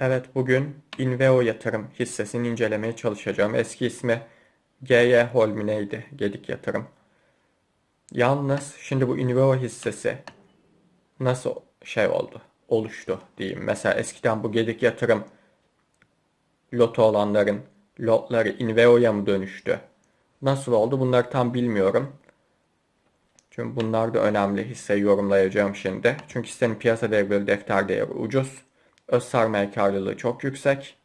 Evet bugün Inveo Yatırım hissesini incelemeye çalışacağım. Eski ismi GY Holmineydi. Gedik Yatırım. Yalnız şimdi bu Inveo hissesi nasıl şey oldu? Oluştu diyeyim. Mesela eskiden bu Gedik Yatırım loto olanların lotları Inveo'ya mı dönüştü? Nasıl oldu? Bunları tam bilmiyorum. Çünkü bunlar da önemli hisse yorumlayacağım şimdi. Çünkü hissenin piyasa değeri bölü defter değeri ucuz. Öz sermaye karlılığı çok yüksek.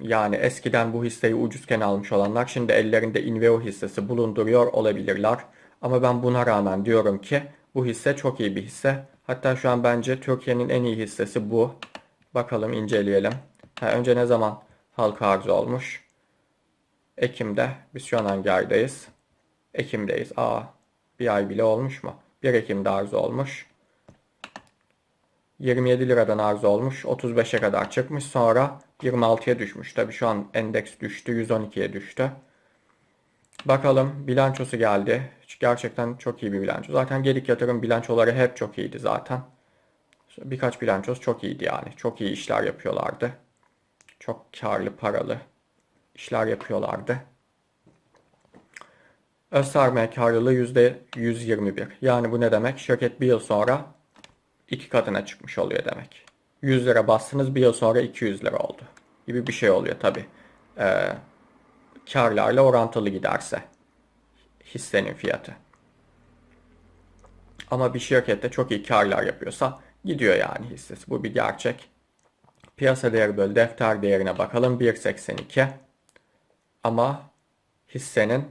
Yani eskiden bu hisseyi ucuzken almış olanlar şimdi ellerinde Inveo hissesi bulunduruyor olabilirler. Ama ben buna rağmen diyorum ki bu hisse çok iyi bir hisse. Hatta şu an bence Türkiye'nin en iyi hissesi bu. Bakalım inceleyelim. Ha, önce ne zaman halka arz olmuş? Ekim'de. Biz şu an hangi aydayız? Ekim'deyiz. Aa, bir ay bile olmuş mu? 1 Ekim'de arz olmuş. 27 liradan arz olmuş. 35'e kadar çıkmış. Sonra 26'ya düşmüş. Tabii şu an endeks düştü. 112'ye düştü. Bakalım bilançosu geldi. Gerçekten çok iyi bir bilanço. Zaten gelik yatırım bilançoları hep çok iyiydi zaten. Birkaç bilançosu çok iyiydi yani. Çok iyi işler yapıyorlardı. Çok karlı, paralı işler yapıyorlardı. Öz sermaye karlılığı %121. Yani bu ne demek? Şirket bir yıl sonra iki katına çıkmış oluyor demek. 100 lira bastınız bir yıl sonra 200 lira oldu. Gibi bir şey oluyor tabi. Ee, karlarla orantılı giderse hissenin fiyatı. Ama bir şirkette çok iyi karlar yapıyorsa gidiyor yani hissesi. Bu bir gerçek. Piyasa değeri bölü defter değerine bakalım. 1.82. Ama hissenin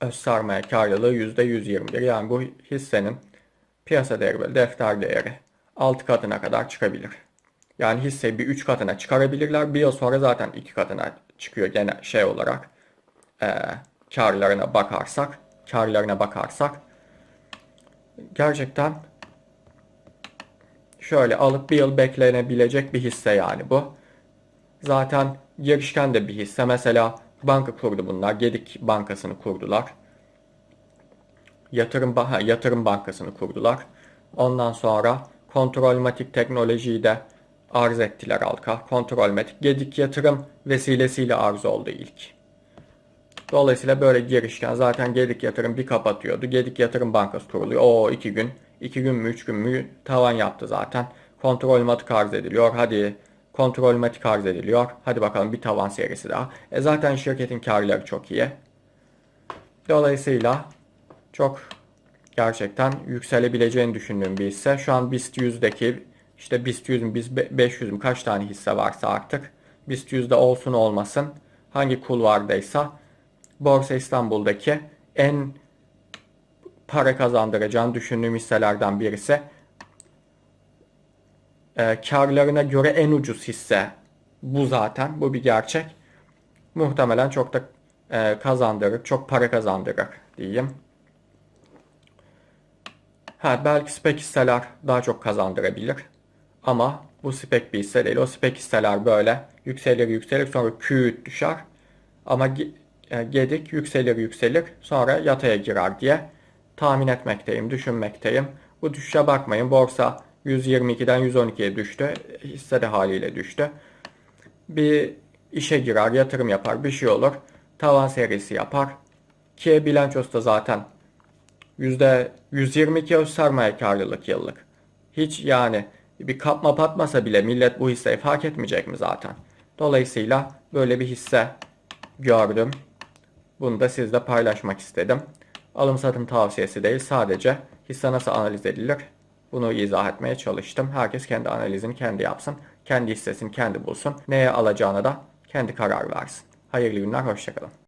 öz sermaye karlılığı %121. Yani bu hissenin piyasa değeri bölü defter değeri 6 katına kadar çıkabilir. Yani hisseyi bir 3 katına çıkarabilirler. Bir yıl sonra zaten 2 katına çıkıyor gene şey olarak. E, karlarına bakarsak, karlarına bakarsak gerçekten şöyle alıp bir yıl beklenebilecek bir hisse yani bu. Zaten girişken de bir hisse. Mesela banka kurdu bunlar. Gedik Bankası'nı kurdular. Yatırım, yatırım bankasını kurdular. Ondan sonra kontrolmatik teknolojiyi de arz ettiler halka. Kontrolmatik Gedik yatırım vesilesiyle arz oldu ilk. Dolayısıyla böyle girişken zaten Gedik yatırım bir kapatıyordu. Gedik yatırım bankası kuruluyor. O iki gün, iki gün mü, üç gün mü tavan yaptı zaten. Kontrolmatik arz ediliyor. Hadi kontrolmatik arz ediliyor. Hadi bakalım bir tavan serisi daha. E zaten şirketin karları çok iyi. Dolayısıyla çok gerçekten yükselebileceğini düşündüğüm bir hisse. Şu an BIST 100'deki işte BIST 100 mü, BIST 500 mü kaç tane hisse varsa artık BIST 100'de olsun olmasın hangi kulvardaysa Borsa İstanbul'daki en para kazandıracağını düşündüğüm hisselerden birisi. E, karlarına göre en ucuz hisse bu zaten. Bu bir gerçek. Muhtemelen çok da e, kazandırır, çok para kazandırır diyeyim. Ha, belki spek hisseler daha çok kazandırabilir. Ama bu spek bir hisse değil. O spek hisseler böyle yükselir yükselir sonra küt düşer. Ama e, gedik yükselir yükselir sonra yataya girer diye tahmin etmekteyim, düşünmekteyim. Bu düşüşe bakmayın. Borsa 122'den 112'ye düştü. Hisse de haliyle düştü. Bir işe girer, yatırım yapar, bir şey olur. Tavan serisi yapar. Ki bilançosu da zaten %122 öz sermaye karlılık yıllık. Hiç yani bir kapma patmasa bile millet bu hisseyi fark etmeyecek mi zaten? Dolayısıyla böyle bir hisse gördüm. Bunu da sizle paylaşmak istedim. Alım satım tavsiyesi değil sadece hisse nasıl analiz edilir bunu izah etmeye çalıştım. Herkes kendi analizini kendi yapsın. Kendi hissesini kendi bulsun. Neye alacağına da kendi karar versin. Hayırlı günler, hoşçakalın.